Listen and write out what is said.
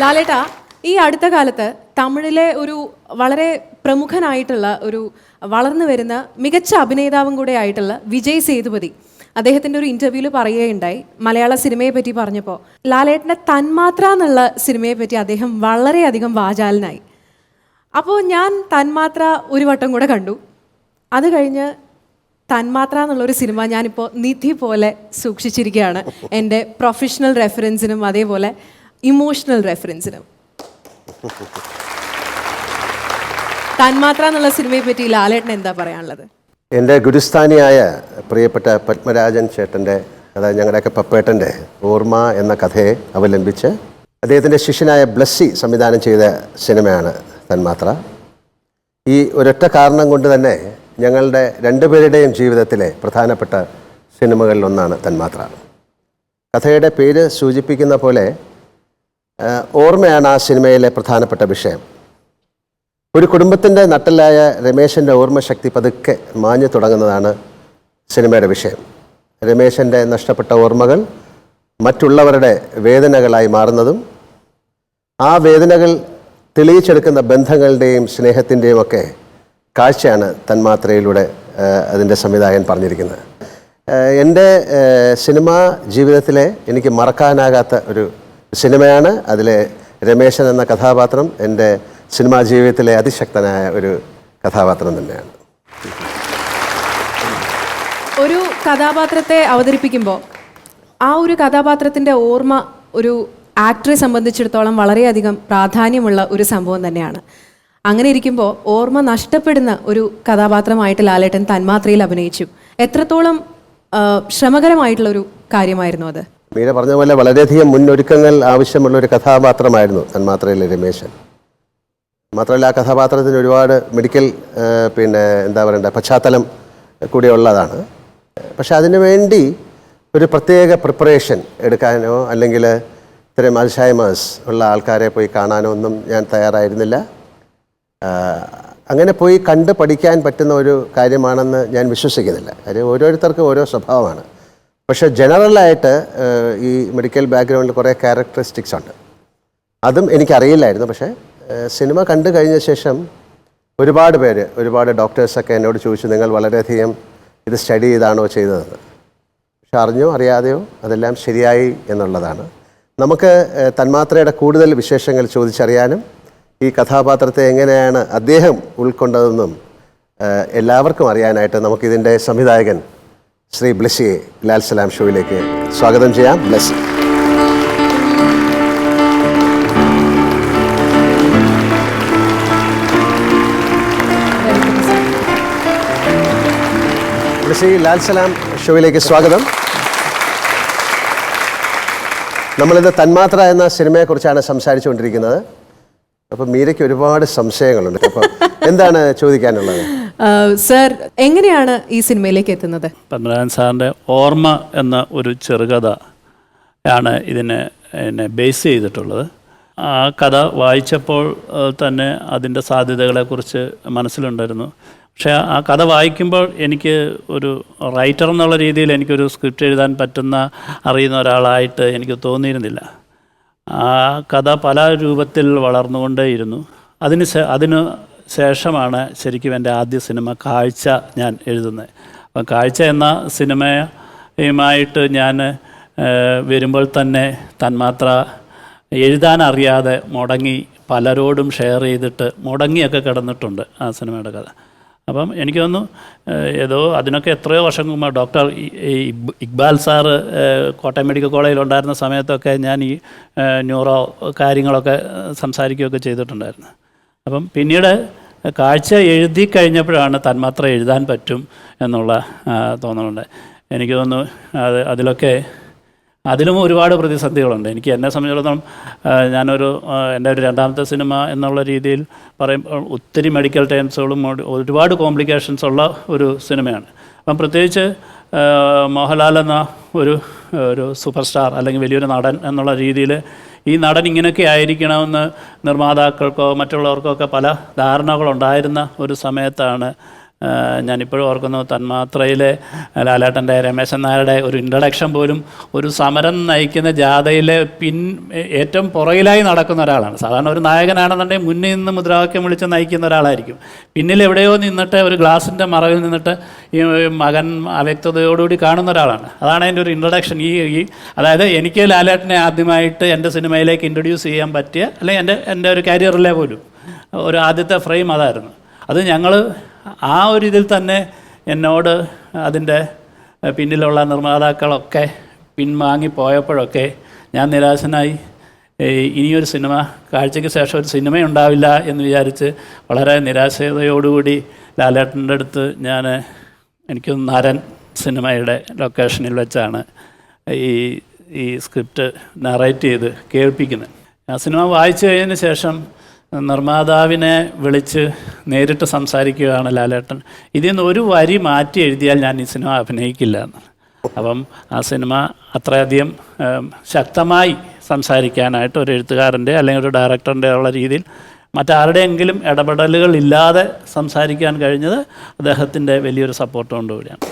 ലാലേട്ടാ ഈ അടുത്ത കാലത്ത് തമിഴിലെ ഒരു വളരെ പ്രമുഖനായിട്ടുള്ള ഒരു വളർന്നു വരുന്ന മികച്ച അഭിനേതാവും കൂടെ ആയിട്ടുള്ള വിജയ് സേതുപതി അദ്ദേഹത്തിന്റെ ഒരു ഇന്റർവ്യൂവിൽ പറയുകയുണ്ടായി മലയാള സിനിമയെ പറ്റി പറഞ്ഞപ്പോൾ ലാലേട്ടന്റെ തന്മാത്ര എന്നുള്ള സിനിമയെ പറ്റി അദ്ദേഹം വളരെയധികം വാചാലനായി. അപ്പോൾ ഞാൻ തന്മാത്ര ഒരു വട്ടം കൂടെ കണ്ടു. അത് കഴിഞ്ഞ് തന്മാത്ര എന്നുള്ളൊരു സിനിമ ഞാനിപ്പോൾ നിധി പോലെ സൂക്ഷിച്ചിരിക്കുകയാണ്. എന്റെ പ്രൊഫഷണൽ റെഫറൻസിനും അതേപോലെ ഇമോഷണൽ റെഫറൻസിനും തന്മാത്ര എന്നുള്ള സിനിമയെ പറ്റി ലാലേട്ടൻ എന്താ പറയാനുള്ളത്? എന്റെ ഗുരുസ്ഥാനിയായ പ്രിയപ്പെട്ട പത്മരാജൻ ചേട്ടന്റെ അതായത് ഞങ്ങളുടെയൊക്കെ പപ്പേട്ടന്റെ ഓർമ്മ എന്ന കഥയെ അവലംബിച്ച് അദ്ദേഹത്തിന്റെ ശിഷ്യനായ ബ്ലസ്സി സംവിധാനം ചെയ്ത സിനിമയാണ് തന്മാത്ര ഈ ഒരൊറ്റ കാരണം കൊണ്ട് തന്നെ ഞങ്ങളുടെ രണ്ടുപേരുടെയും ജീവിതത്തിലെ പ്രധാനപ്പെട്ട സിനിമകളിലൊന്നാണ് തന്മാത്ര കഥയുടെ പേര് സൂചിപ്പിക്കുന്ന പോലെ ഓർമ്മയാണ് ആ സിനിമയിലെ പ്രധാനപ്പെട്ട വിഷയം. ഒരു കുടുംബത്തിന്റെ നട്ടലായ രമേശന്റെ ഓർമ്മശക്തി പതുക്കെ മാഞ്ഞു തുടങ്ങുന്നതാണ് സിനിമയുടെ വിഷയം. രമേശന്റെ നഷ്ടപ്പെട്ട ഓർമ്മകൾ മറ്റുള്ളവരുടെ വേദനകളായി മാറുന്നതും ആ വേദനകൾ തെളിയിച്ചെടുക്കുന്ന ബന്ധങ്ങളുടെയും സ്നേഹത്തിന്റെയും ഒക്കെ കാഴ്ചയാണ് തന്മാത്രയിലൂടെ അതിന്റെ സംവിധായകൻ പറഞ്ഞിരിക്കുന്നത്. എന്റെ സിനിമാ ജീവിതത്തിലെ എനിക്ക് മറക്കാനാകാത്ത ഒരു സിനിമയാണ്. അതിലെ രമേശൻ എന്ന കഥാപാത്രം എന്റെ സിനിമാ ജീവിതത്തിലെ അതിശക്തനായ ഒരു കഥാപാത്രം തന്നെയാണ്. ഒരു കഥാപാത്രത്തെ അവതരിപ്പിക്കുമ്പോൾ ആ ഒരു കഥാപാത്രത്തിന്റെ ഓർമ്മ ഒരു ആക്ടറെ സംബന്ധിച്ചിടത്തോളം വളരെയധികം പ്രാധാന്യമുള്ള ഒരു സംഭവം തന്നെയാണ്. അങ്ങനെ ഇരിക്കുമ്പോൾ ഓർമ്മ നഷ്ടപ്പെടുന്ന ഒരു കഥാപാത്രമായിട്ട് ലാലേട്ടൻ തന്മാത്രയിൽ അഭിനയിച്ചു. എത്രത്തോളം ശ്രമകരമായിട്ടുള്ളൊരു കാര്യമായിരുന്നു അത്? മീര പറഞ്ഞ പോലെ വളരെയധികം മുന്നൊരുക്കങ്ങൾ ആവശ്യമുള്ള ഒരു കഥാപാത്രമായിരുന്നു തന്മാത്രയിലെ രമേശൻ. മാത്രമല്ല ആ കഥാപാത്രത്തിന് ഒരുപാട് മെഡിക്കൽ പിന്നെ എന്താ പറയണ്ട പശ്ചാത്തലം കൂടി ഉള്ളതാണ് പക്ഷെ അതിനു വേണ്ടി ഒരു പ്രത്യേക പ്രിപ്പറേഷൻ എടുക്കാനോ അല്ലെങ്കിൽ ഇത്തരം അൽഷൈമേഴ്സ് ഉള്ള ആൾക്കാരെ പോയി കാണാനോ ഒന്നും ഞാൻ തയ്യാറായിരുന്നില്ല. അങ്ങനെ പോയി കണ്ട് പഠിക്കാൻ പറ്റുന്ന ഒരു കാര്യമാണെന്ന് ഞാൻ വിശ്വസിക്കുന്നില്ല. കാര്യം ഓരോരുത്തർക്കും ഓരോ സ്വഭാവമാണ്. പക്ഷേ ജനറലായിട്ട് ഈ മെഡിക്കൽ ബാക്ക്ഗ്രൗണ്ടിൽ കുറേ ക്യാരക്ടറിസ്റ്റിക്സ് ഉണ്ട്. അതും എനിക്കറിയില്ലായിരുന്നു. പക്ഷേ സിനിമ കണ്ടു കഴിഞ്ഞ ശേഷം ഒരുപാട് പേര് ഒരുപാട് ഡോക്ടേഴ്സൊക്കെ എന്നോട് ചോദിച്ചു നിങ്ങൾ വളരെയധികം ഇത് സ്റ്റഡി ചെയ്താണോ ചെയ്തതെന്ന്? പക്ഷെ അറിഞ്ഞോ അറിയാതെയോ അതെല്ലാം ശരിയായി എന്നുള്ളതാണ്. നമുക്ക് തന്മാത്രയുടെ കൂടുതൽ വിശേഷങ്ങൾ ചോദിച്ചറിയാനും ഈ കഥാപാത്രത്തെ എങ്ങനെയാണ് അദ്ദേഹം ഉൾക്കൊണ്ടതെന്നും എല്ലാവർക്കും അറിയാനായിട്ട് നമുക്കിതിന്റെ സംവിധായകൻ ശ്രീ ബ്ലസ്സിയെ ലാൽ സലാം ഷോയിലേക്ക് സ്വാഗതം ചെയ്യാം. ബ്ലസ്സി ബ്ലസ്സി ലാൽ സലാം ഷോയിലേക്ക് സ്വാഗതം. നമ്മളിത് തന്മാത്ര എന്ന സിനിമയെക്കുറിച്ചാണ് സംസാരിച്ചുകൊണ്ടിരിക്കുന്നത്. അപ്പം മീരയ്ക്ക് ഒരുപാട് സംശയങ്ങളുണ്ട്. അപ്പം എന്താണ് ചോദിക്കാനുള്ളത്? സർ എങ്ങനെയാണ് ഈ സിനിമയിലേക്ക് എത്തുന്നത്? പത്മനാഭൻ സാറിന്റെ ഓർമ്മ എന്ന ഒരു ചെറുകഥ ആണ് ഇതിനെ എന്നെ ബേസ് ചെയ്തിട്ടുള്ളത്. ആ കഥ വായിച്ചപ്പോൾ തന്നെ അതിന്റെ സാധ്യതകളെക്കുറിച്ച് മനസ്സിലുണ്ടായിരുന്നു. പക്ഷേ ആ കഥ വായിക്കുമ്പോൾ എനിക്ക് ഒരു റൈറ്റർ എന്നുള്ള രീതിയിൽ എനിക്കൊരു സ്ക്രിപ്റ്റ് എഴുതാൻ പറ്റുന്ന അറിയുന്ന ഒരാളായിട്ട് എനിക്ക് തോന്നിയിരുന്നില്ല. ആ കഥ പല രൂപത്തിൽ വളർന്നുകൊണ്ടേയിരുന്നു. അതിന് അതിന് ശേഷമാണ് ശരിക്കും എന്റെ ആദ്യ സിനിമ കാഴ്ച ഞാൻ എഴുതുന്നത്. അപ്പം കാഴ്ച എന്ന സിനിമയുമായിട്ട് ഞാൻ വരുമ്പോൾ തന്നെ തന്മാത്ര എഴുതാൻ അറിയാതെ മുടങ്ങി പലരോടും ഷെയർ ചെയ്തിട്ട് മുടങ്ങിയൊക്കെ കിടന്നിട്ടുണ്ട് ആ സിനിമയുടെ കഥ. അപ്പം എനിക്ക് തോന്നുന്നു ഏതോ അതിനൊക്കെ എത്രയോ വർഷം മുമ്പ് doctor Iqbal sir Kottayam medical കോളേജിൽ ഉണ്ടായിരുന്ന സമയത്തൊക്കെ ഞാൻ ഈ ന്യൂറോ കാര്യങ്ങളൊക്കെ സംസാരിക്കുകയൊക്കെ ചെയ്തിട്ടുണ്ടായിരുന്നു. അപ്പം പിന്നീട് കാഴ്ച എഴുതി കഴിഞ്ഞപ്പോഴാണ് തന്മാത്ര എഴുതാൻ പറ്റും എന്നുള്ള തോന്നലുണ്ട്. എനിക്ക് തോന്നുന്നു അത് അതിലൊക്കെ അതിലും ഒരുപാട് പ്രതിസന്ധികളുണ്ട്. എനിക്ക് എന്നെ സംബന്ധിച്ചിടത്തോളം ഞാനൊരു എന്റെ ഒരു രണ്ടാമത്തെ സിനിമ എന്നുള്ള രീതിയിൽ പറയുമ്പോൾ ഒത്തിരി മെഡിക്കൽ ടേംസുകളും ഒരുപാട് കോംപ്ലിക്കേഷൻസ് ഉള്ള ഒരു സിനിമയാണ്. അപ്പം പ്രത്യേകിച്ച് മോഹൻലാൽ എന്ന ഒരു ഒരു സൂപ്പർ സ്റ്റാർ അല്ലെങ്കിൽ വലിയൊരു നടൻ എന്നുള്ള രീതിയിൽ ഈ നടൻ ഇങ്ങനെയൊക്കെ ആയിരിക്കണമെന്ന് നിർമ്മാതാക്കൾക്കോ മറ്റുള്ളവർക്കോ ഒക്കെ പല ധാരണകളുണ്ടായിരുന്ന ഒരു സമയത്താണ് ഞാനിപ്പോഴും ഓർക്കുന്നു തന്മാത്രയിലെ ലാലേട്ടന്റെ രമേശൻ നായരുടെ ഒരു ഇൻട്രഡക്ഷൻ പോലും ഒരു സമരം നയിക്കുന്ന ജാഥയിലെ പിൻ ഏറ്റവും പുറകിലായി നടക്കുന്ന ഒരാളാണ്. സാധാരണ ഒരു നായകനാണെന്നുണ്ടെങ്കിൽ മുന്നിൽ നിന്ന് മുദ്രാവാക്യം വിളിച്ച് നയിക്കുന്ന ഒരാളായിരിക്കും. പിന്നിൽ എവിടെയോ നിന്നിട്ട് ഒരു ഗ്ലാസിന്റെ മറവിൽ നിന്നിട്ട് ഈ മകൻ അവ്യക്തതയോടുകൂടി കാണുന്ന ഒരാളാണ്. അതാണ് എന്റെ ഒരു ഇൻട്രഡക്ഷൻ ഈ ഈ അതായത് എനിക്ക് ലാലേട്ടനെ ആദ്യമായിട്ട് എന്റെ സിനിമയിലേക്ക് ഇൻട്രൊഡ്യൂസ് ചെയ്യാൻ പറ്റിയ അല്ലെങ്കിൽ എന്റെ എന്റെ ഒരു കരിയറിലെ പോലും ഒരു ആദ്യത്തെ ഫ്രെയിം അതായിരുന്നു. അത് ഞങ്ങൾ ആ ഒരു ഇതിൽ തന്നെ എന്നോട് അതിന്റെ പിന്നിലുള്ള നിർമ്മാതാക്കളൊക്കെ പിൻവാങ്ങി പോയപ്പോഴൊക്കെ ഞാൻ നിരാശനായി. ഇനിയൊരു സിനിമ കാഴ്ചയ്ക്ക് ശേഷം ഒരു സിനിമ ഉണ്ടാവില്ല എന്ന് വിചാരിച്ച് വളരെ നിരാശയതയോടുകൂടി ലാലേട്ടന്റെ അടുത്ത് ഞാൻ എനിക്ക് നരൻ സിനിമയുടെ ലൊക്കേഷനിൽ വെച്ചാണ് ഈ ഈ സ്ക്രിപ്റ്റ് നറേറ്റ് ചെയ്ത് കേൾപ്പിക്കുന്നത്. ആ സിനിമ വായിച്ചു കഴിഞ്ഞതിന് ശേഷം നിർമ്മാതാവിനെ വിളിച്ച് നേരിട്ട് സംസാരിക്കുകയാണ് ലാലേട്ടൻ. ഇതിൽ നിന്ന് ഒരു വരി മാറ്റി എഴുതിയാൽ ഞാൻ ഈ സിനിമ അഭിനയിക്കില്ല എന്ന്. അപ്പം ആ സിനിമ അത്രയധികം ശക്തമായി സംസാരിക്കാനായിട്ട് ഒരു എഴുത്തുകാരന്റെ അല്ലെങ്കിൽ ഒരു ഡയറക്ടറിന്റെ ഉള്ള രീതിയിൽ മറ്റാരുടെയെങ്കിലും ഇടപെടലുകൾ ഇല്ലാതെ സംസാരിക്കാൻ കഴിഞ്ഞത് അദ്ദേഹത്തിന്റെ വലിയൊരു സപ്പോർട്ട് കൊണ്ടുകൂടിയാണ്